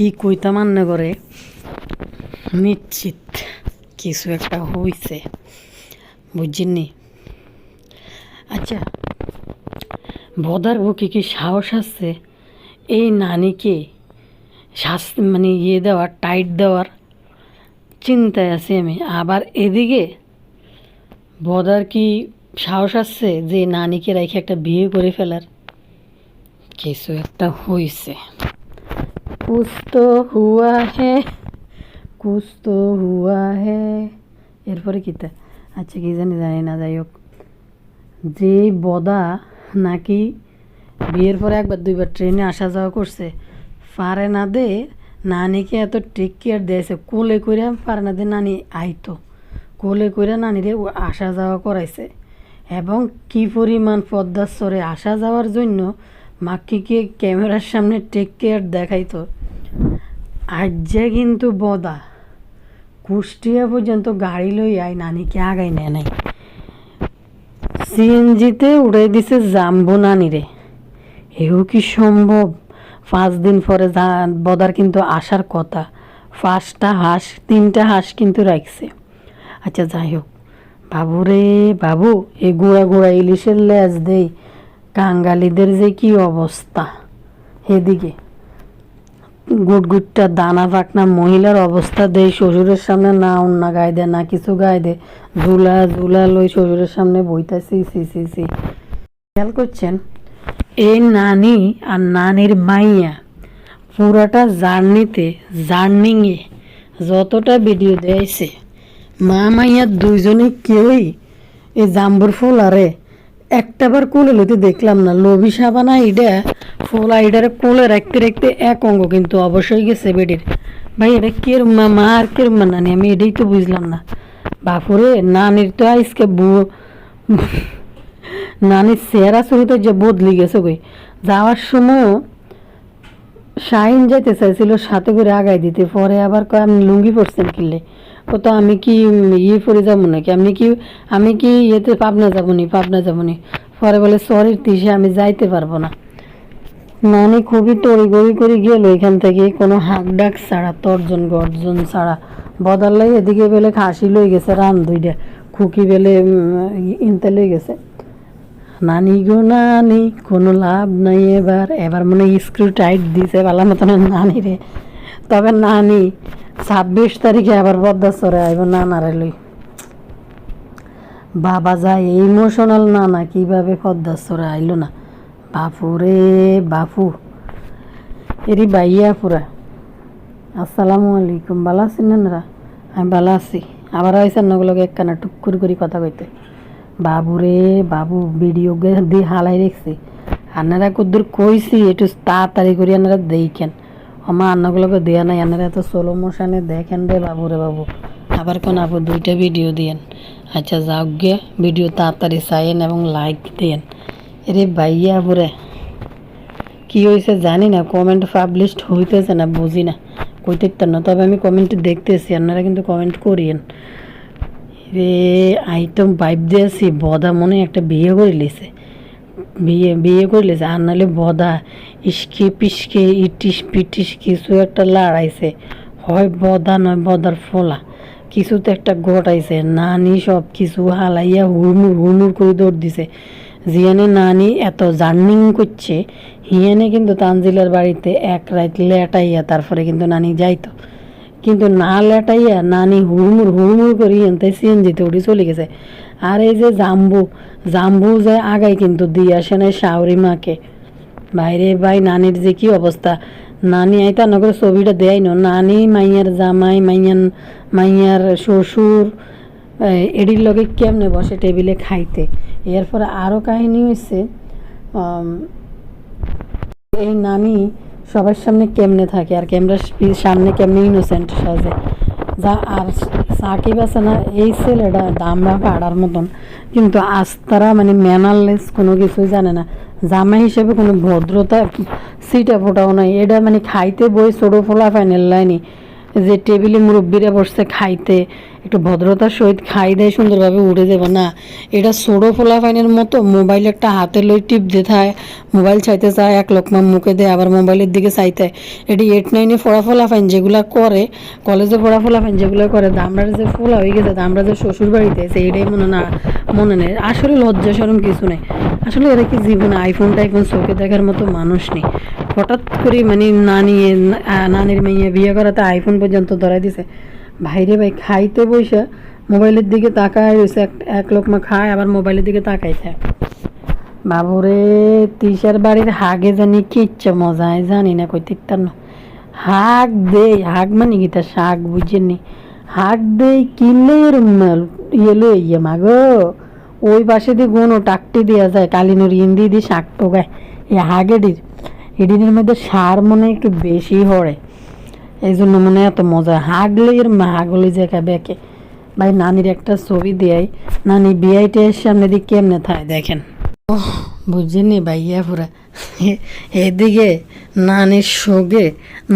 কি কইতাম না করে নিশ্চিত কিছু একটা হইছে। বুঝছেননি? আচ্ছা বদার বুকে কি সাহস আছে? এই নানিকে শাস্তি মানে ইয়ে দেওয়ার, টাইট দেওয়ার চিন্তায় আছি আমি। আবার এদিকে বদার কি সাহস আছে যে নানিকে রেখে একটা বিয়ে করে ফেলার? কিছু একটা হইছে। কুছ তো হুয়া হে কুছ তো হুয়া হে। এরপরে কিতা? আচ্ছা কি জানি জানি না, যাই হোক। যে বদা নাকি বিয়ের পরে একবার দুইবার ট্রেনে আসা যাওয়া করছে, পারে না দে, নানিকে এত টেক কেয়ার দিয়েছে, কোলে করে পারে না দে, নানি আইতো। কোলে করে নানিরে আসা যাওয়া করাইছে। এবং কি পরিমাণ পদ্মাশ্বরে আসা যাওয়ার জন্য মাক্কিকে ক্যামেরার সামনে টেক কেয়ার দেখাইতো। আজ যে কিন্তু বদা। কুষ্টিয়া পর্যন্ত গাড়ি লই আই নানিকে আগাই নেয় নাই। সিএনজিতে উড়াই দিছে জাম্বু নানিরে। এও কি সম্ভব? পাঁচ দিন পরে বদার কিন্তু আসার কথা। পাঁচটা হাঁস, তিনটা হাঁস কিন্তু রাখছে আচ্ছা যাই হোক। বাবু রে, বাবু, এ গুঁড়া গুঁড়া ইলিশের লেজ দেই। কাঙ্গালিদের যে কি অবস্থা? এদিকে। গুটগুটটা দানা পাকনা মহিলার অবস্থা দেই, শ্বশুরের সামনে না অন্য গায়ে দেয় না কিছু গায়ে দে। ঝুলা ঝুলা লই শ্বশুরের সামনে বইতাছি, সি সি সি খেয়াল করছেন? এই নানি আর নানির মাইয়া, পুরাটা জার্নিতে, জার্নিংয়ে যতটা ভিডিও দিয়েছে মা মাইয়া দুইজনে কেউই এই জাম্বুর ফুল আরে একটাবার কোলে লইতে দেখলাম না। লবি সাবানা ইডা ফুল আইডারে কোলে রাখতে রাখতে এক অঙ্গ কিন্তু অবশ্যই গেছে বেডির। ভাই, এটা কেরম মা মা আর কেরম মা নানি? আমি এটাই তো বুঝলাম না। বাপুরে, নানির তো আজকে নানির চেহারা ছবিতে যে বদলি গেছে কই। যাওয়ার সময় শাহিন যেতে চাইছিল, সাথে করে আগাই দিতে। পরে আবার কয়, আপনি লুঙ্গি পরছেন কিনলে ও তো, আমি কি ইয়ে পরে যাব নাকি? আমি কি আমি কি ইয়েতে পাবনা যাব নি? পাবনা যাব নি? পরে বলে, সরির তিসে আমি যাইতে পারব না। নানি খুবই তড়িগড়ি করে গেল এখান থেকে। কোনো হাঁক ডাক ছাড়া, তর্জন গর্জন ছাড়া। বদলাই এদিকে বেলে খাসি লই গেছে রান দুইটা। খুকি বেলে ইনতে লই গেছে। নানি গো নানি, কোনো লাভ নাই এবার। এবার মনে স্ক্রু টাইট দিছে ভালো মতন নানি রে। তবে নানি, ছাব্বিশ তারিখে আবার বদ্দাসরে আইব নানারে লই বাবা যায় ইমোশনাল নানা কীভাবে পদ্মাসরে আইলো না। বাপু রে বাপু। এরি বাইয়া পুরা। আসসালামু আলাইকুম ভালো আছেন নানারা? আমি ভালো আছি। আবার আইসেন নগুলোকে একখানা টুকুর করে কথা কইতে। বাবু রে বাবু, ভিডিও দিয়ে হালাই রেখছি। আনারা কদ্দুর কইছি, একটু তাড়াতাড়ি করে আনারা দেখেন। আমার আন্নাগুলোকে দেয়া নাই আনারা এত সোলো মোশনে দেখেন রে বাবু রে বাবু। আবার কোন আপু দুইটা ভিডিও দিয়েন। আচ্ছা যাক গে ভিডিও তাড়াতাড়ি চাইয়েন এবং লাইক দেন। রে ভাইয়া বুড়ে, কি হয়েছে জানি না কমেন্ট পাবলিশড হইতেছে না, বুঝি না। কইতে না, তবে আমি কমেন্ট দেখতেছি, আপনারা কিন্তু কমেন্ট করিয়েন। রে আইটম বাইপ দিয়েছি, বদা মনে একটা বিয়ে করে লিছে। বিয়ে বিয়ে করে লিছে, আর নাহলে বদা, ইস্কে পিসকে, ইটিস পিটিস কিছু একটা লড়াইছে। হয় বদা নয় বদার ফোলা কিছু তো একটা ঘটাইছে, নানি সব কিছু হালাইয়া হুড়মুড় হুড়মুড় করে দৌড় দিছে। জিয়ানে নানি এত জার্নিং করছে, হিয়ানে কিন্তু তানজিলের বাড়িতে এক রাত লেটাইয়া তারপরে কিন্তু নানি যাইতো। কিন্তু না লেটাইয়া নানি হুড়মুড় হুড়মুড় করি এনতে সিএনজিতে উঠে চলে গেছে। আর এই যে জাম্বু জাম্বু যে আগাই কিন্তু দিয়ে আসে নাই শাওরি মাকে। বাইরে ভাই, নানির যে কি অবস্থা? নানি আইতা নগর ছবিটা দেয় না নানি মাইয়ার জামাই, মাইয়ান, মাইয়ার শ্বশুর এডির লগে কেমনে বসে টেবিলে খাইতে? এরপরে আরও কাহিনী হয়েছে এই নানি সবার সামনে কেমনে থাকে আর ক্যামেরার সামনে কেমনে ইনোসেন্ট সাজে। যা আর সাকিব আছে না, এই ছেলেটা দামরা পাড়ার মতন। কিন্তু আস্তারা মানে ম্যানারলেস কোনো কিছুই জানে না। জামা হিসেবে কোনো ভদ্রতা সিটা ফোটাও নাই। এটা মানে খাইতে বই ছোটো ফোলা ফাইনাল লাইনি যে টেবিলে মুরব্বীরা বসছে খাইতে একটু ভদ্রতার সহিত খাই দেয়, সুন্দরভাবে উড়ে যাবে। না, এটা সোডো ফোলাফাইনের মতো মোবাইল একটা হাতে লই টিপ দিয়ে থাকে মোবাইল চাইতে চায়, এক লোকমা মুখে দেয়, আবার মোবাইলের দিকে চাইতে। এটি এইট নাইনে পড়া ফোলাফাইন যেগুলা করে, কলেজে পড়া ফোলাফাইন যেগুলো করে আমরা যে ফোলা হয়ে গেছে আমরা যে শ্বশুর বাড়িতে সেইটাই মনে না, মনে নেই। আসলে লজ্জা সরম কিছু নেই। আসলে এরা কি জীবনে আইফোন টাইফোন চোখে দেখার মতো মানুষ নেই? হঠাৎ করে মানে নানি নানির মেয়ে বিয়ে করাতে আইফোন পর্যন্ত ধরাই দিছে। ভাইরে ভাই, খাইতে বসে মোবাইলের দিকে তাকায় রয়েছে এক- লোকমা খায়, আবার মোবাইলের দিকে তাকাই থাকে। বাবুরে তিসার বাড়ির হাগে জানি কি ইচ্ছা মজায় জানি না, কই তিকতার না। হাগ দেই, হাগ মানে কি তার শাক বুঝেননি হাগ দেই কিনলে ইয়ে লো ইয়ে মাগো। ওই পাশে দিয়ে গুণ টাকটি দেওয়া যায়, কালিনুর ইন্দি দিয়ে শাক টোকায় এই হাগেডির এডিনের মধ্যে সার মনে একটু বেশি হরে এই জন্য মনে এত মজা। হাগলে এর মা হাগলে যে বেকে। ভাই, নানির একটা ছবি দেয় নানি বিআইটের সামনে দিয়ে কেমনে থায় দেখেন। ওহ বুঝিনি ভাইয়া পুরা? এদিকে নানির সঙ্গে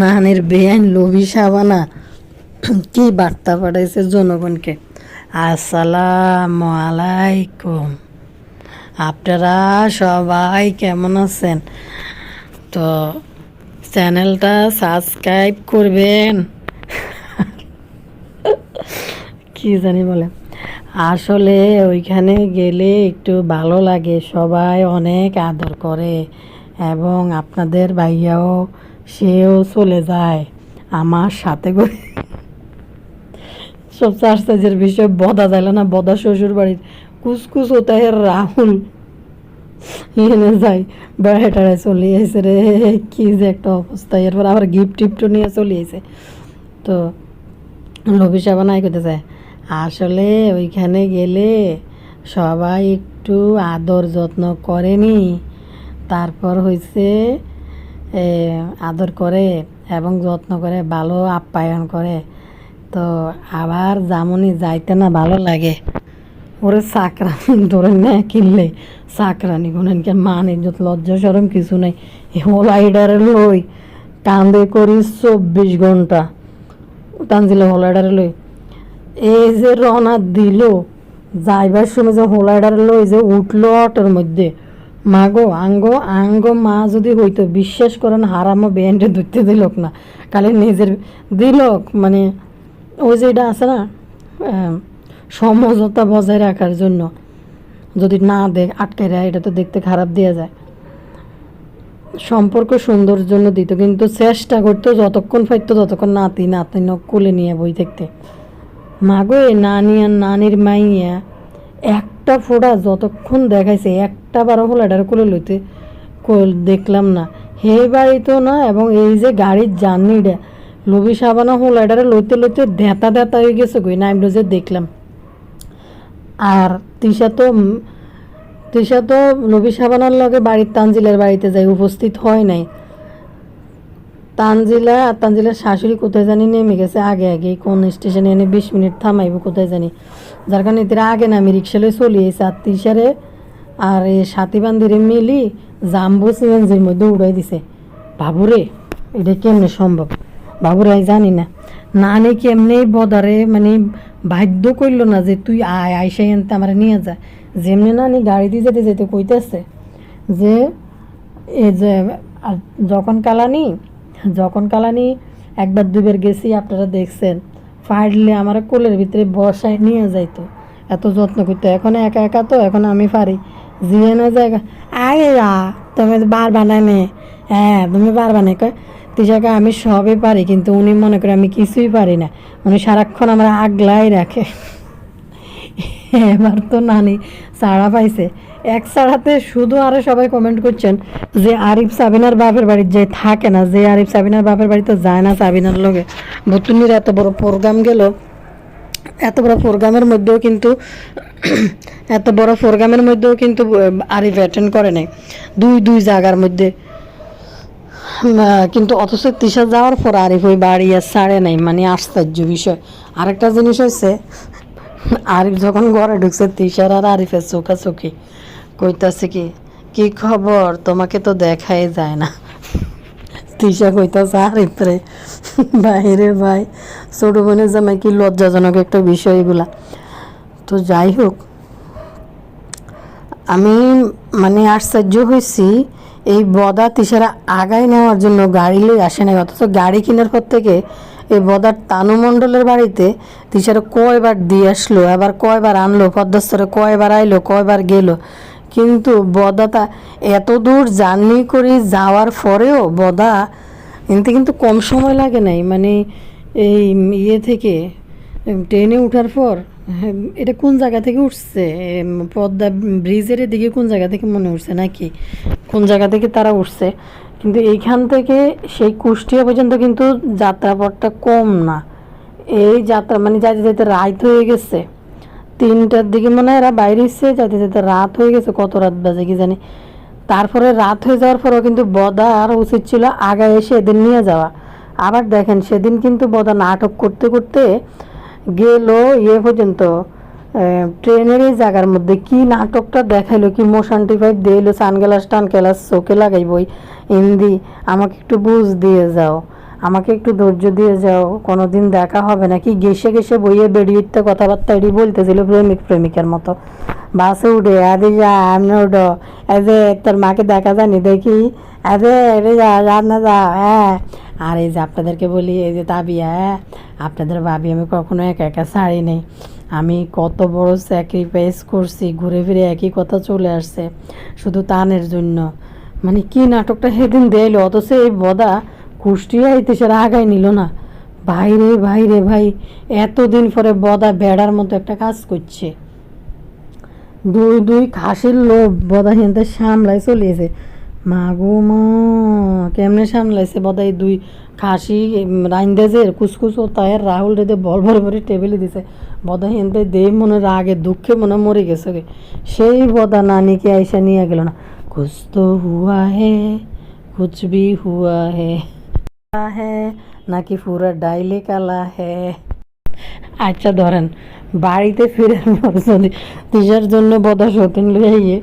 নানির বেআইন লোভি সাবানা। কি বার্তা পাঠাইছে জনগণকে। আসসালাম আলাইকুম। আপনারা সবাই কেমন আছেন? তো চ্যানেলটা সাবস্ক্রাইব করবেন। কি জানি বলে। আসলে ওইখানে গেলে একটু ভালো লাগে, সবাই অনেক আদর করে এবং আপনাদের ভাইয়াও সেও চলে যায় আমার সাথে করে। সবচেয়ে আশ্চর্যের বিষয় বদা যায় না, বদা শ্বশুর বাড়ির কুসকুস ওটাই রাহুল। যাই চলে এসে রে যে একটা অবস্থা। এরপর আবার গিফট টিফটও নিয়ে চলে এসে তো লবি সাবান আই করতে আসলে ওইখানে গেলে সবাই একটু আদর যত্ন করেনি। তারপর হয়েছে আদর করে এবং যত্ন করে, ভালো আপ্যায়ন করে। তো আবার জামনি যাইতে না ভালো লাগে। ওরে চাকরানি ধরে না কিনলে চাকরানি গুনেনকে মান, ইজ্জত, লজ্জা সরম কিছু নেই। হোল আইডারে লই, কান্দে করি চব্বিশ ঘণ্টা। তানজিলে হোল আইডারে লই। এই যে রওনা দিল, যাইবার সময় যে হোল আইডারে লই যে উঠল অটোর মধ্যে, মাগো, আঙ্গ আঙ্গ মা যদি হইতো, বিশ্বাস করেন হারামো ব্যান্ডে ধরতে দিলক না। খালি নিজের দিলক মানে ওই যে এটা আছে না সমঝোতা বজায় রাখার জন্য। যদি না দেখ আটকে রায় এটা তো দেখতে খারাপ দেওয়া যায়। সম্পর্ক সুন্দর জন্য দিত, কিন্তু চেষ্টা করতো যতক্ষণ পাইতো ততক্ষণ নাতি নাতি কোলে নিয়ে বই দেখতে। মাগো, এ নানি আর নানির মাইয়া একটা ফোড়া যতক্ষণ দেখাইছে, একটা বারো ফোলাটার কোলে লইতে দেখলাম না। হে বাড়িতেও না, এবং এই যে গাড়ির জার্নিটা লবি সাবানা হোলাডারে লইতে লইতে দেতা দেতা হয়ে গেছে কই, না আমি যে দেখলাম। আর তিশা তো তিশা তো লবি সাবানার লগে বাড়ির তানজিলের বাড়িতে যাই উপস্থিত হয় নাই। তানজিলা আর তানজিলার শাশুড়ি কোথায় জানি নেমে গেছে আগে আগে, কোন স্টেশনে এনে বিশ মিনিট থামাইব কোথায় জানি। যার কারণে এদের আগে না আমি রিক্সালে চলে আর তিশারে আর এই সাথী বান্দিরে মিলি জাম্বু সিএনজির মধ্যে উড়াই দিছে। বাবুরে, এটা কেমনে সম্ভব? বাবুরে জানি না। নানি কেমনে বদারে মানে বাধ্য করল না যে তুই আয় আইসাই আনতে আমার নিয়ে যা। যেমনি নানি গাড়ি দিয়ে যেতে যেতে কইতেছে যে এই যে যখন কালানি যখন কালানি একবার দুবার গেছি, আপনারা দেখছেন ফাড়লে আমার কোলের ভিতরে বসায় নিয়ে যাইতো। এত যত্ন করতো। এখন একা একা তো, এখন আমি পারি। জিয়ে না জায়গা আগে যা তুমি বার বানানে হ্যাঁ তুমি বার বানাই কয় তিসাকে আমি সবই পারি, কিন্তু উনি মনে করে আমি কিছুই পারি না। উনি সারাক্ষণ আমার আগলাই রাখে। এবার তো নানি সাড়া পাইছে। এক সাড়াতে শুধু আরও সবাই কমেন্ট করছেন যে আরিফ সাবিনার বাপের বাড়ি যে থাকে না, যে আরিফ সাবিনার বাপের বাড়িতে যায় না সাবিনার লগে। বতুনির এত বড় প্রোগ্রাম গেল, এত বড় প্রোগ্রামের মধ্যেও কিন্তু এত বড় প্রোগ্রামের মধ্যেও কিন্তু আরিফ অ্যাটেন্ড করে নাই। দুই দুই জায়গার মধ্যে। কিন্তু অথচ তিশা যাওয়ার পর আরিফ ওই বাড়ি আর ছাড়ে নাই মানে আশ্চর্য বিষয়। আরেকটা জিনিস হচ্ছে আরিফ যখন ঘরে ঢুকছে তিশার আর আরিফের চোখাচোখি। কইতাছে কি কি খবর? তোমাকে তো দেখাই যায় না। তিশা কইতাছে আরে প্রে বাইরে ভাই, ছোট বোনের জামাই কি লজ্জাজনক একটা বিষয় এগুলা। তো যাই হোক, আমি মানে আশ্চর্য হয়েছি এই বদা তিসারা আগায় নেওয়ার জন্য গাড়ি লই আসে নাই, অথচ গাড়ি কেনার পর থেকে এই বদার তানু মণ্ডলের বাড়িতে তিসারা কয়বার দিয়ে আসলো, আবার কয়বার আনলো, পদ্মস্তরে কয়বার আইলো, কয়বার গেল। কিন্তু বদাটা এত দূর জার্নি করে যাওয়ার পরেও বদা এতে কিন্তু কম সময় লাগে নাই মানে এই ইয়ে থেকে ট্রেনে ওঠার পর এটা কোন জায়গা থেকে উঠছে? পদ্মা ব্রিজের দিকে কোন জায়গা থেকে মনে উঠছে নাকি? কোন জায়গা থেকে তারা উঠছে? কিন্তু এইখান থেকে সেই কুষ্টিয়া পর্যন্ত কিন্তু যাত্রাপথটা কম না। এই যাত্রা মানে যাইতে যাইতে রাত হয়ে গেছে। তিনটার দিকে মনে হয় এরা বাইরে এসছে, যাইতে যাইতে রাত হয়ে গেছে, কত রাত বাজে কি জানি। তারপরে রাত হয়ে যাওয়ার পরেও কিন্তু বদা আর উচিত ছিল আগায় এসে এদের নিয়ে যাওয়া। আবার দেখেন, সেদিন কিন্তু বদা নাটক করতে করতে গেল ইয়ে পর্যন্ত ট্রেনের এই জায়গার মধ্যে কি নাটকটা দেখাইলো, কি মোশন টিফাইভ দিলো সানগ্লাস টানগ্লাস চোখে লাগাইবই। হিন্দি আমাকে একটু বুঝ দিয়ে যাও, আমাকে একটু ধৈর্য দিয়ে যাও, কোনোদিন দেখা হবে না কি গেসে গেসে বইয়ে বেরিয়ে কথাবার্তা এটি বলতেছিল প্রেমিক প্রেমিকার মতো। বাসে উঠে আরে যা আমি উঠো। এই যে, তোর মাকে দেখা জানি দেখি আরে আরে যা যা না যা হ্যাঁ। আর এই যে আপনাদেরকে বলি, এই যে তাবিয়া হ্যাঁ আপনাদের ভাবি, আমি কখনো একা একা ছাড়ি নেই। আমি কত বড় স্যাক্রিফাইস করছি, ঘুরে ফিরে একই কথা চলে আসছে, শুধু তানের জন্য। মানে কি নাটকটা সেদিন দিল অথচ এই বদা কুষ্টিয়া ইতিহাসের আগায় নিল না। ভাইরে ভাইরে ভাই, এতদিন পরে বদা বেড়ার মতো একটা কাজ করছে। দুই দুই খাসির লোভ বদা হেনতে সামলায় চলিয়েছে মা গো মা, কেমনে সামলাইছে বদাই দুই খাসি রাইন্দে যে কুসকুস ও তায়ের রাহুল রেদে বল ভরে ভরে টেবিলে দিছে। বদা হেনতে দে মনে রাগে, দুঃখে মনে মরে গেছে সেই বদা নানিকে আইসা নিয়ে গেল না। কুছ তো হুয়া হে কুছ ভি হুয়া হে হে, নাকি পুরা ডাইলে কালা হে। আচ্ছা ধরেন, বাড়িতে ফিরে যদি তিসার জন্য বদা সতীন লইয়ে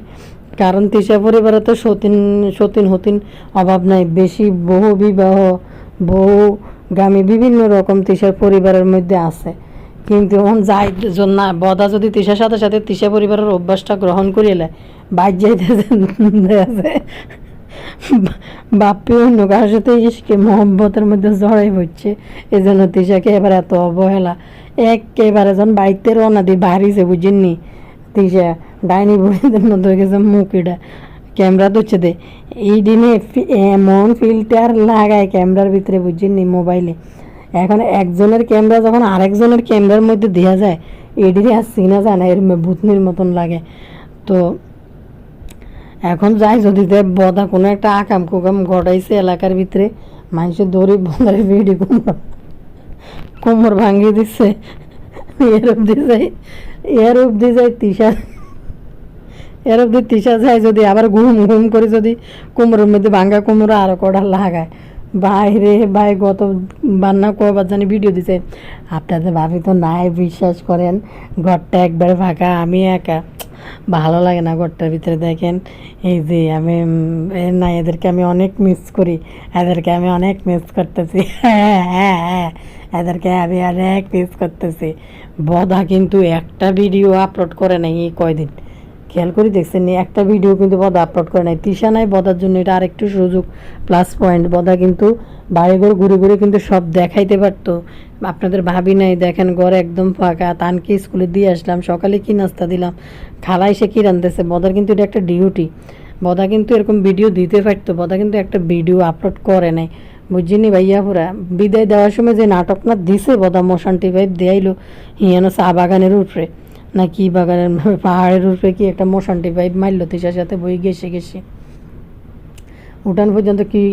কারণ তিসা পরিবারে তো সতীন সতীন হতিন অভাব নাই। বেশি বহু বিবাহ, বহু গামী বিভিন্ন রকম তিসার পরিবারের মধ্যে আছে। কিন্তু এখন যাই না বদা যদি তিসার সাথে সাথে তিসা পরিবারের অভ্যাসটা গ্রহণ করিলে বাইর যাইতেছে বাপ্পি অন্য কারোর সাথে ইসকে মহব্বতের মধ্যে জড়াই পড়ছে এই জন্য তিশাকে এবার এত অবহেলা। একেবারে যখন বাইতে রওনা দিয়ে বাড়িছে বুঝেননি তিশা ডাইনি বুড়িদের মতো হয়ে গেছে মুখিটা ক্যামেরা ধরছে দে। এই দিনে এমন ফিল্টার লাগায় ক্যামেরার ভিতরে বুঝেননি মোবাইলে। এখন একজনের ক্যামেরা যখন আরেকজনের ক্যামেরার মধ্যে দেওয়া যায় এডিরে আর চিনা যায় না, এরম ভূতনির মতন লাগে। তো এখন যাই, যদি দেখ বদা কোনো একটা আকাম কুকাম ঘটাইছে এলাকার ভিতরে, মানুষের দড়ি বন্ধার ভিড়ি কোমর কোমর ভাঙিয়ে দিচ্ছে এর অব্দি যাই এর অব্দি যাই তিসা এর অব্দি তিসা যায় যদি, আবার ঘুম ঘুম করে যদি কোমরের মধ্যে ভাঙ্গা কোমর আরও কড়া লাগায়। বাইরে ভাই, গত বান্না কবার জানি ভিডিও দিছে। আপনাদের ভাবি তো নাই, বিশ্বাস করেন, ঘরটা একবার ফাঁকা, আমি একা। ভালো লাগে না ঘরটার ভিতরে, দেখেন। এই যে আমি না, এদেরকে আমি অনেক মিস করি। এদেরকে আমি অনেক মিস করতেছি। হ্যাঁ হ্যাঁ হ্যাঁ এদেরকে আমি অনেক মিস করতেছি। বদা কিন্তু একটা ভিডিও আপলোড করে নাই কয়দিন। খেয়াল করে দেখছেন একটা ভিডিও কিন্তু বদা আপলোড করে নাই। তিশা নাই, বদার জন্য এটা আরেকটু সুযোগ প্লাস পয়েন্ট বদা কিন্তু বাড়ি ঘর, ঘুরে ঘুরে কিন্তু সব দেখাইতে পারতো। আপনাদের ভাবি নাই, দেখেন ঘর একদম ফাঁকা। তানকে স্কুলে দিয়ে আসলাম, সকালে কি নাস্তা দিলাম? খালাই সে কি রান্ধতেছে বদার কিন্তু এটা একটা ডিউটি বদা কিন্তু এরকম ভিডিও দিতে পারতো, বদা কিন্তু একটা ভিডিও আপলোড করে নাই। বুঝিনি ভাইয়া পুরা? বিদায় দেওয়ার সময় যে নাটক না দিছে, বদা মোশন টিভাইভ দেয়াইলো, হিয়ানো চা বাগানের উপরে। না কি বাগানের পাহাড়ের উপরে কি একটা মোশন টিভাইভ মারলো তিসার সাথে বই গেছে গেছে উঠান পর্যন্ত কি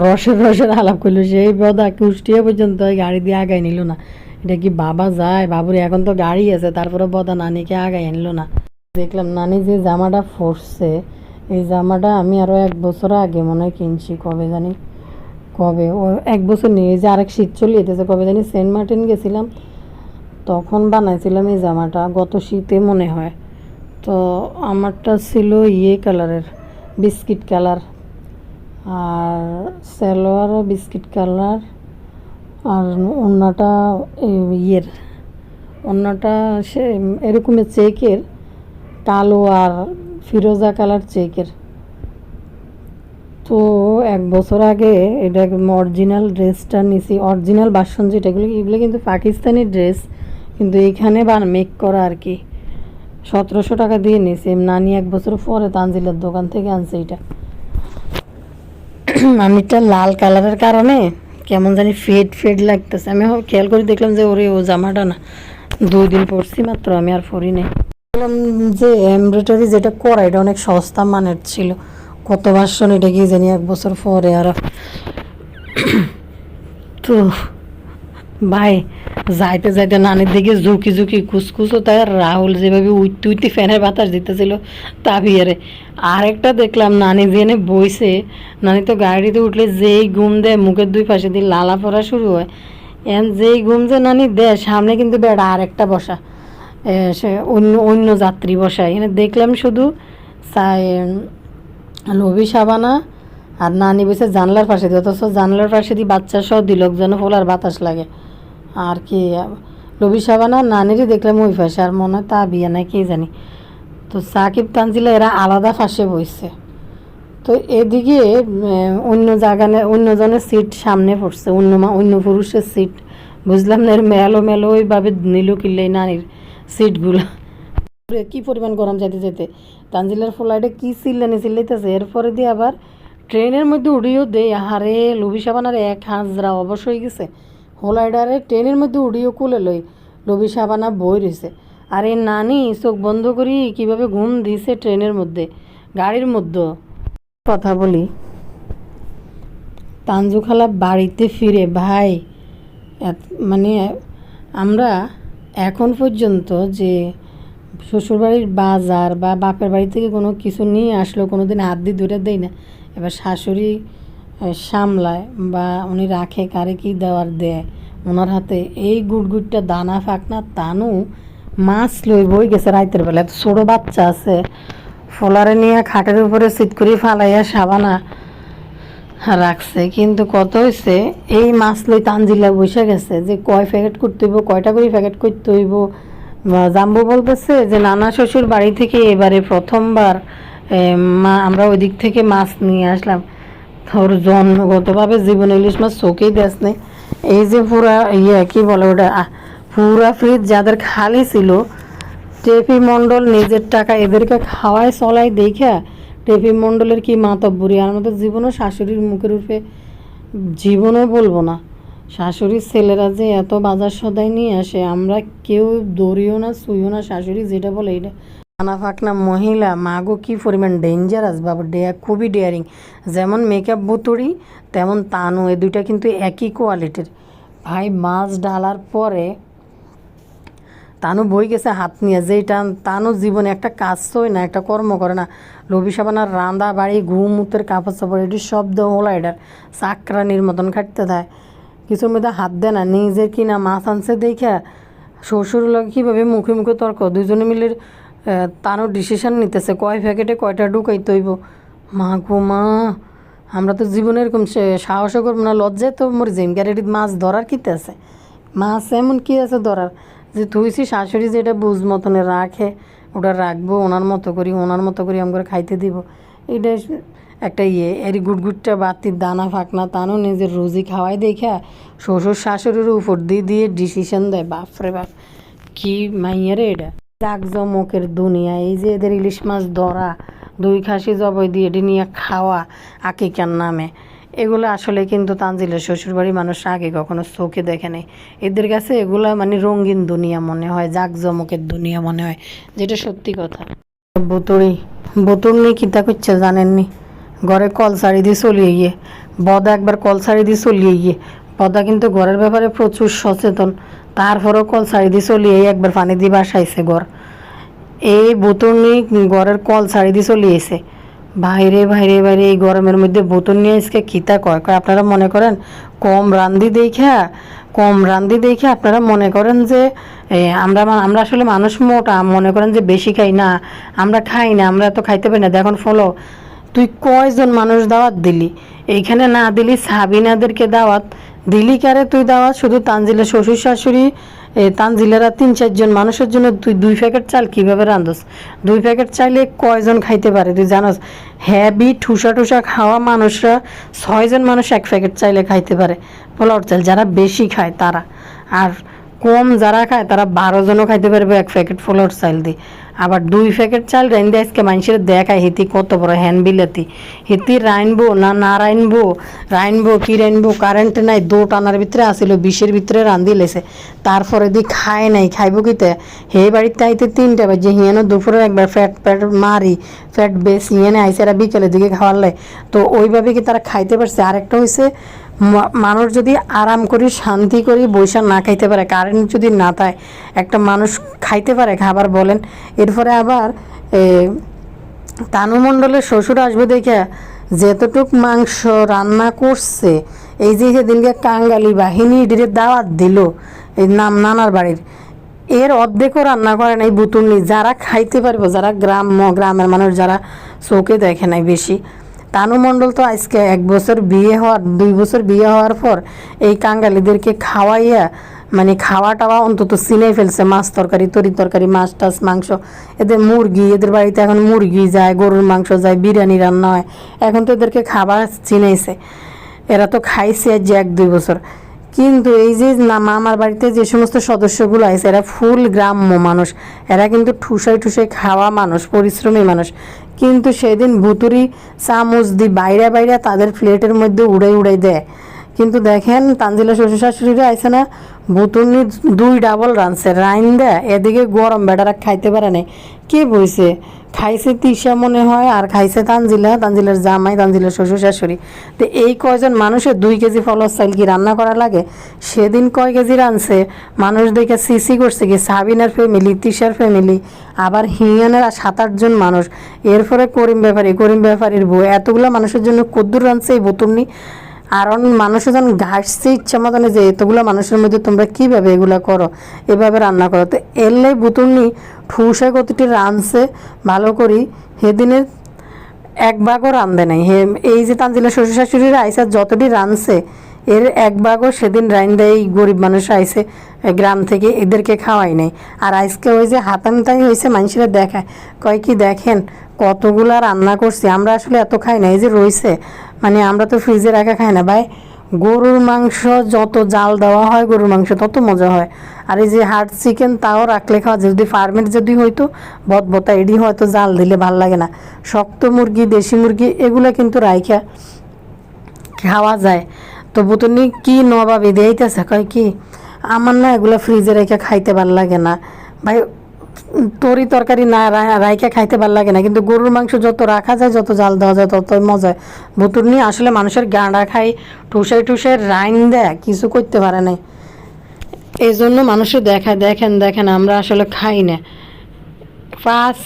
রসের রসের আলাপ করল, সেই বদা কুষ্টিয়া পর্যন্ত গাড়ি দিয়ে আগায় নিল না। এটা কি বাবা যায়? বাবুর এখন তো গাড়ি আছে তারপরে বদা নানিকে আগায় আনলো না। দেখলাম নানি যে জামাটা ফসছে এই জামাটা আমি আরও এক বছর আগে মনে হয় কিনছি, কবে জানি, কবে? ও এক বছর নিয়ে যে আরেক শীত চলে যেতেছে কবে জানি সেন্ট মার্টিন গেছিলাম। তখন বানাইছিলাম এই জামাটা, গত শীতে মনে হয়। তো আমারটা ছিল ইয়ে কালারের, বিস্কিট কালার। আর সালোয়ারও বিস্কিট কালার, আর অন্যটা ইয়ের। অন্যটা সে এরকমের চেকের, কালো আর ফিরোজা কালার চেকের। তো এক বছর আগে এটা অরিজিনাল ড্রেসটা নিছি অরিজিনাল বাসন যেটা, এগুলো এগুলো কিন্তু পাকিস্তানি ড্রেস কিন্তু এইখানে বা মেক করা আর কি। সতেরোশো টাকা দিয়ে নিছি নানি এক বছর পরে তানজিলের দোকান থেকে আনছে এটা। আমি এটা লাল কালারের কারণে কেমন জানি ফেড ফেড লাগতেছে। আমি খেয়াল করে দেখলাম যে ওরে, ও জামাটা না। দুই দিন পরছি মাত্র, আমি আর পরি নাই। বললাম যে এমব্রয়ডারি যেটা করা, এটা অনেক সস্তা মানের ছিল। কত ভার্সন এটা কি জানি, এক বছর পরে আর তো ভাই, যাইতে যাইতে নানির দিকে ঝুঁকি ঝুঁকি কুসকুসও তাই রাহুল যেভাবে উইতে উইতে ফ্যানের বাতাস দিতেছিল তা বিয়ারে। আরেকটা দেখলাম নানি জেনে বইছে, নানি তো গাড়িতে উঠলে যেই ঘুম দেয় মুখের দুই পাশে দিয়ে লালা পড়া শুরু হয়। এন যেই ঘুম যে নানি দেয়, সামনে কিন্তু বেড়া আরেকটা বসা। সে অন্য অন্য যাত্রী বসা এনে দেখলাম শুধু লবি সাবানা আর নানি বসে জানলার পাশে দিয়ে, অথচ জানলার পাশে দিয়ে বাচ্চা সহ দিলক যেন ফোলার বাতাস লাগে। আর কি লবি সাবানা নানিরই দেখলাম ওই পাশে, আর মনে হয় তা বিয়ে নাই, কে জানি। তো সাকিব তানজিলা এরা আলাদা ফাঁসে বইছে। তো এদিকে অন্য জায়গানে অন্যজনের সিট সামনে পড়ছে, অন্য অন্য পুরুষের সিট। বুঝলাম না এর মেলো মেলো ওইভাবে নিল কিনলে নানির সিটগুলো। কি পরিমাণ গরম যাইতে যেতে তানজিলার ফ্লাইটে কি চিল্লানি চিল্লাইতেছে এরপরে দিয়ে আবার ট্রেনের মধ্যে উড়িয়েও দেয় আহারে লবি সাবানার এক হাজরা অবশ্য হয়ে গেছে। হোলাইডারে ট্রেনের মধ্যে উড়িয়েও কুলে লই লবি সাবানা বই রয়েছে আর এই নানি, চোখ বন্ধ করি, কীভাবে ঘুম দিছে ট্রেনের মধ্যে, গাড়ির মধ্যে? কথা বলি। তানজু খালা বাড়িতে ফিরে, ভাই মানে আমরা এখন পর্যন্ত যে শ্বশুরবাড়ির বাজার বা বাপের বাড়ি থেকে কোনো কিছু নিয়ে আসলো কোনো দিন হাত দিয়ে ধরে দেয় না। এবার শাশুড়ি সামলায় বা উনি রাখে, কারে কি দেওয়ার দেয়? ওনার হাতে এই গুড়গুড়টা দানা ফাঁকনা তানু মাছ লই বই গেছে রাইতের বেলা ছোটো বাচ্চা আছে। ফলারে নিয়ে খাটের উপরে সিট করে ফালাইয়া সাবানা রাখছে। কিন্তু কত হয়েছে এই মাছ লই তানজিলা বসে গেছে যে কয় প্যাকেট করতে হইব, কয়টা করে প্যাকেট করতে হইব? জাম্বু বলতেছে যে নানা শ্বশুর বাড়ি থেকে এবারে প্রথমবার মা, আমরা ওই দিক থেকে মাছ নিয়ে আসলাম। তোর জন্মগতভাবে জীবনে ইলিশ মাছ চোখেই দেশ নেই। এই যে পুরা ইয়ে কি বলে ওটা? পুরা ফ্রিজ যাদের খালি ছিল, টেপি মণ্ডল নিজের টাকা এদেরকে খাওয়ায় চলাই দেখা টেপি মণ্ডলের কি মাতব্বরি। আর আমাদের জীবনও শাশুড়ির মুখের উপরে জীবনও বলব না। শাশুড়ির ছেলেরা যে এত বাজার সদাই নিয়ে আসে, আমরা কেউ দৌড়িও না শুইও না, শাশুড়ি যেটা বলে এটা। খানা ফাকনা মহিলা, মাগো কি পরিমাণ ডেঞ্জারাস ডেয়া খুবই ডেয়ারিং যেমন মেকআপ বুতুড়ি, তেমন তানু, এ দুইটা কিন্তু একই কোয়ালিটির ভাই, মাছ ডালার পরে তানু বই গেছে হাত নিয়ে। যেই টান, তানু জীবনে একটা কাজ হয় না, একটা কর্ম করে না। লবি সাবানার রান্দা বাড়ি ঘুমুতের কাপড় চাপড়, এটি শব্দ হলো এটার চাকরানির মতন খাটতে দেয়। কিছুর মধ্যে হাত দেয় না, নিজের কিনা মাছ আনছে দেখে, শ্বশুর লোক কীভাবে মুখে মুখে তর্ক, দুজনে মিলে তারও ডিসিশন নিতেছে, কয় প্যাকেটে কয়টা ঢুকাইতে হইব? মা গো মা, আমরা তো জীবনে এরকম সাহসও করব না, লজ্জায় তো মরে যাই। গ্যারেটির মাছ ধরার কিতে আছে? মাছ এমন কি আছে ধরার? যে তুইছি শাশুড়ি যেটা বুঝ মতনে রাখে, ওটা রাখব, ওনার মতো করি, ওনার মতো করি আমরা খাইতে দিব। এটা একটা ইয়ে এর গুটগুটটা বাতির দানা, ফাঁকনা, তানও নিজের রুজি খাওয়াই দেখা, শ্বশুর শাশুড়ির উপর দিয়ে দিয়ে ডিসিশন দেয়। বাপরে বাপ, কি মাইয়ারে এটা? জাকজমকের দুনিয়া, এই যে এদের ইলিশ মাছ ধরা, দুই খাসি জবাই দিয়ে এটি নিয়ে খাওয়া, আকিকার নামে। এগুলো আসলে কিন্তু তানজিলের শ্বশুরবাড়ির মানুষ আগে কখনো চোখে দেখে নেই। এদের কাছে এগুলো মানে রঙিন দুনিয়া মনে হয় জাকজমকের দুনিয়া মনে হয়, যেটা সত্যি কথা। বুতুড়ি বুতুর নিয়ে কিতা করছে জানেননি? ঘরে কল সারি দিয়ে চলিয়ে গিয়ে, বদা একবার কল সারি দিয়ে চলিয়ে গিয়ে বদা কিন্তু ঘরের ব্যাপারে প্রচুর সচেতন। তারপরেও কল সারি দিয়ে চলিয়ে একবার পানি দিয়ে বাসাইছে ঘর। এই বোতল নিয়ে ঘরের কল ছাড়ি দিয়ে চলিয়েছে। বাইরে বাইরে বাইরে এই গরমের মধ্যে বোতল নিয়ে আজকে খিতা কয়? আপনারা মনে করেন কম রান্দি দেখা, কম রান্দি দেখে আপনারা মনে করেন যে আমরা আমরা আসলে মানুষ মোটা, মনে করেন যে বেশি খাই না, আমরা খাই না, আমরা এত খাইতে পারি না। দেখুন ফলো, তুই কয়জন মানুষ দাওয়াত দিলি? এইখানে না দিলি সাবিনাদেরকে দাওয়াত দিলি কারে তুই দাওয়াত শুধু তানজিলের শ্বশুর শাশুড়ি তানজিলেরা তিন চারজন মানুষের জন্য তুই দুই প্যাকেট চাল কীভাবে রান্ধস দুই প্যাকেট চাইলে কয়জন খাইতে পারে তুই জানোস? হ্যাবি ঠুসা টুসা খাওয়া মানুষরা ছয়জন মানুষ এক প্যাকেট চাইলে খাইতে পারে। পোলাওর চাল যারা বেশি খায় তারা। আর কম যারা খায় তারা বারো জনও খাইতে পারবে এক প্যাকেট পোলাওর চাল দিয়ে। আবার দুই প্যাকেট চাল রাইন্দে আজকে মানুষের দেখায় হিতি কত বড় হ্যান বিলাতি হিতি রাইনবো না না রাইনবো? রাইনবো কি রাইনবো? কারেন্ট নাই, দো টানার ভিতরে আসিল বিষের ভিতরে রান্ধি লেছে। তারপরে দি খায় নাই, খাইবো কিতে? হে বাড়িতে আইতে তিনটা বাজে, হিয়ানো দুপুরে একবার ফ্যাট ফ্যাট মারি, ফ্যাট বেশ, হিয়ানে আইসে এরা বিকেলের দিকে খাওয়ার লাই তো ওইভাবে কি তারা খাইতে পারছে? আরেকটা হয়েছে মানুষ যদি আরাম করি শান্তি করি বৈশা না খাইতে পারে কারেন্ট যদি না থাকে একটা মানুষ খাইতে পারে খাবার বলেন। এরপরে আবার এ, তানু মণ্ডলের শ্বশুর আসবে দেখে যেতটুক মাংস রান্না করছে এই যে সেদিনকে কাঙ্গালি বাহিনী এটির দাওয়াত দিল এই নাম নানার বাড়ির। এর অর্ধেকও রান্না করে নাই বুতুনি যারা খাইতে পারব যারা গ্রাম্য গ্রামের মানুষ যারা চোখে দেখে নাই বেশি তানু মণ্ডল তো আজকে এক বছর বিয়ে হওয়ার, দুই বছর বিয়ে হওয়ার পর এই কাঙ্গালিদেরকে খাওয়াইয়া মানে খাওয়া টাওয়া অন্তত চিনে ফেলছে, মাছ তরকারি, তরি তরকারি, মাছ টাছ, মাংস। এদের মুরগি, এদের বাড়িতে এখন মুরগি যায়, গরুর মাংস যায়, বিরিয়ানি রান্না হয়। এখন তো এদেরকে খাবার চিনেছে এরা তো খাইছে যে এক দুই বছর। কিন্তু এই যে না, মামার বাড়িতে যে সমস্ত সদস্যগুলো আছে, এরা ফুল গ্রাম্য মানুষ। এরা কিন্তু ঠুসাই ঠুসাই খাওয়া মানুষ, পরিশ্রমী মানুষ। কিন্তু সেদিন ভুতুরি চামচ দি বাইরে বাইরে তাদের প্লেটের মধ্যে উড়াই উড়াই দেয়। কিন্তু দেখেন, তানজিলা শ্বশুর শাশুড়িরা আইসে না বুতুনি দুই ডাবল রানছে রাইন দেয় এদিকে গরম বেটারা খাইতে পারে নাই। কে বইছে? খাইছে তিশা মনে হয়, আর খাইছে তানজিলা। তানজিলার জামাই, তানজিলার শ্বশুর, শাশুড়ি। তো এই কয়জন মানুষের দুই কেজি ফলস চাইল কি রান্না করা লাগে? সেদিন কয় কেজি রানছে মানুষ দেখে সিসি করছে কি সাবিনার ফ্যামিলি তিশার ফ্যামিলি আবার হিয়ানের আর সাত আটজন মানুষ। এরপরে করিম ব্যাপারী, করিম ব্যাপারীর বউ। এতগুলো মানুষের জন্য কদ্দুর রানছে এই বোতলনি আর মানুষ যখন ঘাসছে, ইচ্ছা মতনে যে এতগুলো মানুষের মধ্যে তোমরা কীভাবে এগুলো করো? এভাবে রান্না করো। তো এলে বুতুলনি ঠুসে কতটি রানছে, ভালো করি। সেদিনের এক ভাগও রান্ধে নাই। হে, এই যে তানজিলা শ্বশুর শাশুড়িরা আইসা যতটি রানছে, এর এক ভাগও সেদিন রাইন দেয় এই গরিব মানুষ আইসে গ্রাম থেকে এদেরকে খাওয়াই নাই আর আজকে ওই যে হাতামতাই হয়েছে মানুষেরা দেখায়, কয় কি দেখেন, কতগুলা রান্না করছি, আমরা আসলে এত খাই না, এই যে রয়েছে মানে আমরা তো ফ্রিজে রাখা খাই না, ভাই। গরুর মাংস যত জাল দেওয়া হয়, গরুর মাংস তত মজা হয়। আর এই যে হার্ড চিকেন তাও রাখলে খাওয়া যায়। যদি ফার্মের যদি হইতো বতবতা এডি হয়তো জাল দিলে ভালো লাগে না। শক্ত মুরগি, দেশি মুরগি, এগুলো কিন্তু রাইখা খাওয়া যায়। তো বুতনি কি নবাবি দিয়েইতেছে কয় কি, আমার না এগুলো ফ্রিজে রেখে খাইতে ভালো লাগে না। ভাই তরি তরকারি না রাইকে খাইতে ভালো লাগে না। কিন্তু গরুর মাংস যত রাখা যায়, যত জাল দেওয়া যায়, তত মজা। ভুতুর নিয়ে আসলে মানুষের গাঁড়া খাই টুসাই টুসাই রাইন দেয়, কিছু করতে পারে নাই। এই জন্য মানুষের দেখায়, দেখেন দেখেন, আমরা আসলে খাই না। পাঁচ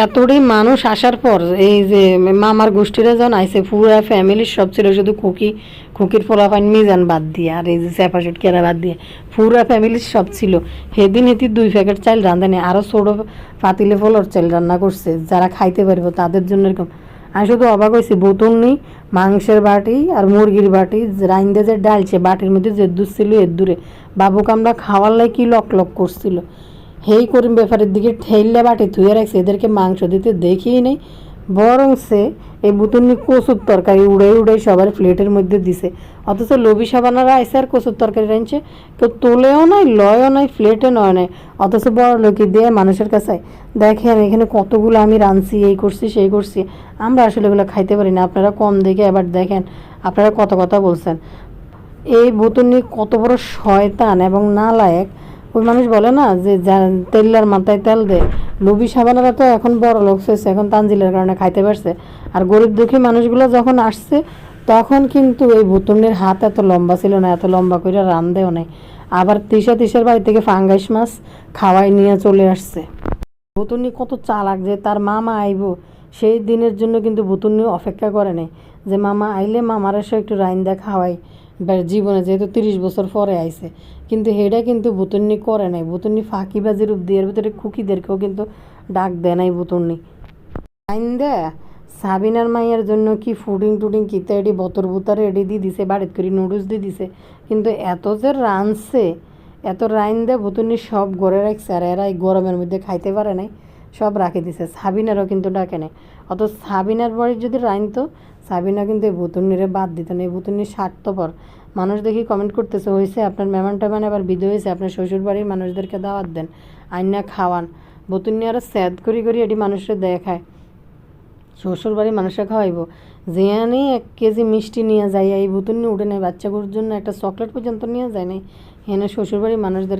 এতটাই মানুষ আসার পর এই যে মামার গোষ্ঠীরা যখন আইসে, পুরা ফ্যামিলির সব ছিল শুধু খুকি, খুকির পোলাপান মিজান বাদ দিয়ে আর এই যে স্যাপাশুট কেরা বাদ দিয়ে, পুরা ফ্যামিলির সব ছিল। সেদিন হেতি দুই প্যাকেট চাল রাঁধেনি আরও ছোট পাতিলে ফলর চাল রান্না করছে, যারা খাইতে পারব তাদের জন্য এরকম। আমি শুধু অবাক হয়েছি, বোতল নেই, মাংসের বাটি আর মুরগির বাটি রাইন্দে যে ডালছে, বাটির মধ্যে যে দূর ছিল এর দূরে। বাবুকে আমরা খাওয়ার লাই কি লক লক করছিল। হেই করিম ব্যাপারের দিকে ঠেললে বাটি ধুয়ে রাখছে, এদেরকে মাংস দিতে দেখিই নেই, বরং সে এই বুতুনি কচুর তরকারি উড়ে উড়ে সবার প্লেটের মধ্যে দিছে। অথচ লবি সাবানারা আইসে আর কচুর তরকারি রাঁধছে। কেউ তোলেও নাই, লয়ও নাই, প্লেটে নয় নাই, অথচ বড় লোকই দিয়ে মানুষের কাছে। দেখেন, এখানে কতগুলো আমি রাঁধছি, এই করছি, সেই করছি। আমরা আসলে এগুলো খাইতে পারি না। আপনারা কম দেখে এবার দেখেন, আপনারা কত কথা বলছেন। এই বোতনি কত বড় শয়তান এবং নালায়েক ওই মানুষ বলে না যে তেল্লার মাথায় তেল দে। লুবি সাবানারা তো এখন বড় লোক হয়েছে, এখন তানজিলের কারণে খাইতে পারছে। আর গরিব দুঃখী মানুষগুলো যখন আসছে, তখন কিন্তু এই বোতনের হাত এত লম্বা ছিল না, এত লম্বা করে রান দেও নাই। আবার তিসা তিসার বাড়ি থেকে ফাঙ্গাইশ মাছ খাওয়াই নিয়ে চলে আসছে। বুতুনি কত চালাক যে তার মামা আইব। সেই দিনের জন্য কিন্তু বুতুনি অপেক্ষা করে নাই যে, মামা, আইলে মামার এসে একটু রাইন্দা খাওয়াই। বা জীবনে যেহেতু তিরিশ বছর পরে আইছে, কিন্তু হেডা কিন্তু বুতুনি করে নাই। বুতুনি ফাঁকিবাজি রূপ দিয়ে ভিতরে খুকিদেরকেও কিন্তু ডাক দেয় নাই বুতুনি রাইন্দা সাবিনার মাইয়ের জন্য কি ফুডিং টুডিং কিতে এডি, বতর বুতার এডি দিয়ে দিছে, বাড়িত করে নুডলস দিয়ে দিছে। কিন্তু এত যে রানছে এত রাইন দে বুতুনি সব গড়ে রাখছে আর এরা এই গরমের মধ্যে খাইতে পারে নাই, সব রাখে দিছে। সাবিনারও কিন্তু ডাকে নেই। অত সাবিনার বাড়ির যদি রাইনতো সাবিনা কিন্তু এই বুতুনিরে বাদ দিত না এই বুতুনি স্বার্থপর। মানুষ দেখি কমেন্ট করতেছে হয়েছে আপনার মেহমান টেমান আবার বিধ হয়েছে আপনার শ্বশুর বাড়ির মানুষদেরকে দাওয়াত দেন, আইনা খাওয়ান। বুতুনি আরও স্যাদ করি করি এটি মানুষের দেখায়। শ্বশুর বাড়ির মানুষরা খাওয়াইব। যেখানে এক কেজি মিষ্টি নিয়ে যাই এই বুতুন উঠে নেই বাচ্চাগুলোর জন্য একটা চকলেট পর্যন্ত নিয়ে যায় নাই, এখানে শ্বশুর বাড়ির মানুষদের